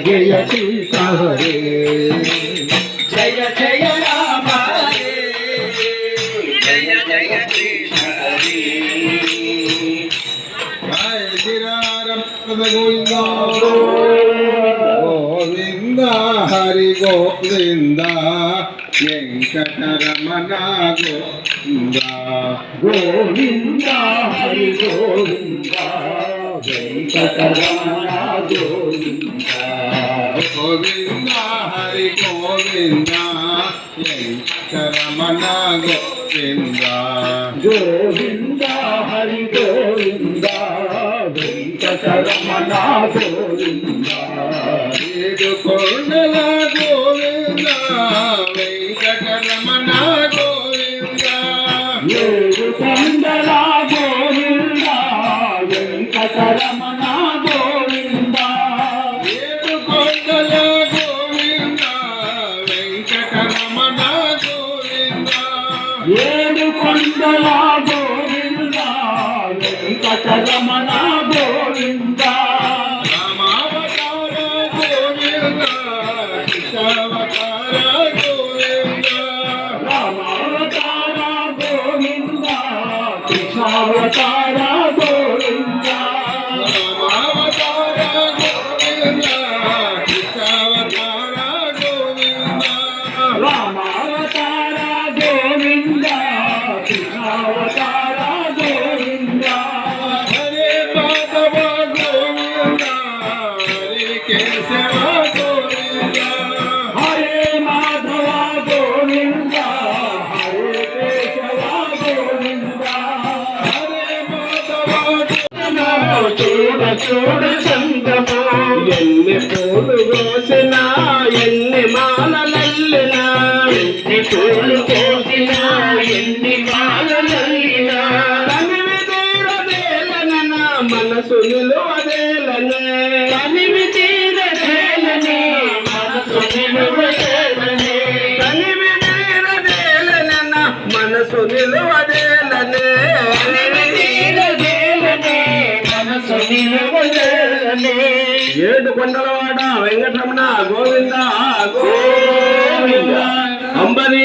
జయ కృష్ణ హరే జయ జయ రామ హరే జయ జయ కృష్ణ హరే జయ శ్రీరామ గోవింద గోవింద హరి గోవింద వెంకటరమణ గోవింద గోవింద హరి గోవింద వెంకటరమణ గోవింద హరి గోవింద వెంకటరమణ గోవింద గోవింద హరి గోవింద వెంకటరమణ గోవింద ఏడు కొండల గోవింద వెంకటరమణ గోవింద. ఏడు కొండల ఏడు కొండల గోవింద వెంకటరమణ గోవింద. రామావతార గోవింద కృష్ణావతార గోవింద. రామావతార గోవింద కృష్ణావతార ఎన్ని పూలు కోసినా ఎన్ని మాలలల్లినా ఎన్ని పూలు కోసినా ఎన్ని మాలలల్లినా. తనివి తీరదేలన మనసు నిలువదేలనే తనివి తీరదేలనే మనసు నిలువదేలనే తనివి తీరదేలన మనసు నిలువదేలనే తనివి తీరదేలనే మనసు నిలువ ఏడు కొండలవాడ వెంకటరమణ గోవింద గోవింద అంబరీ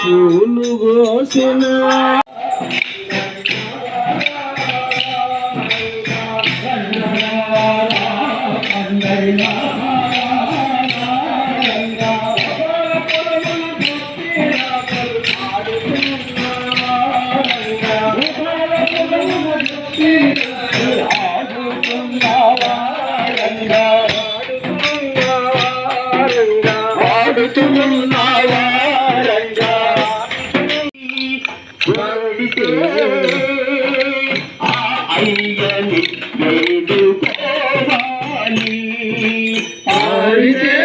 పూలు కోసిన. ఆడుతున్నావా అయ్యని వేడుకోవాలి ఆడితే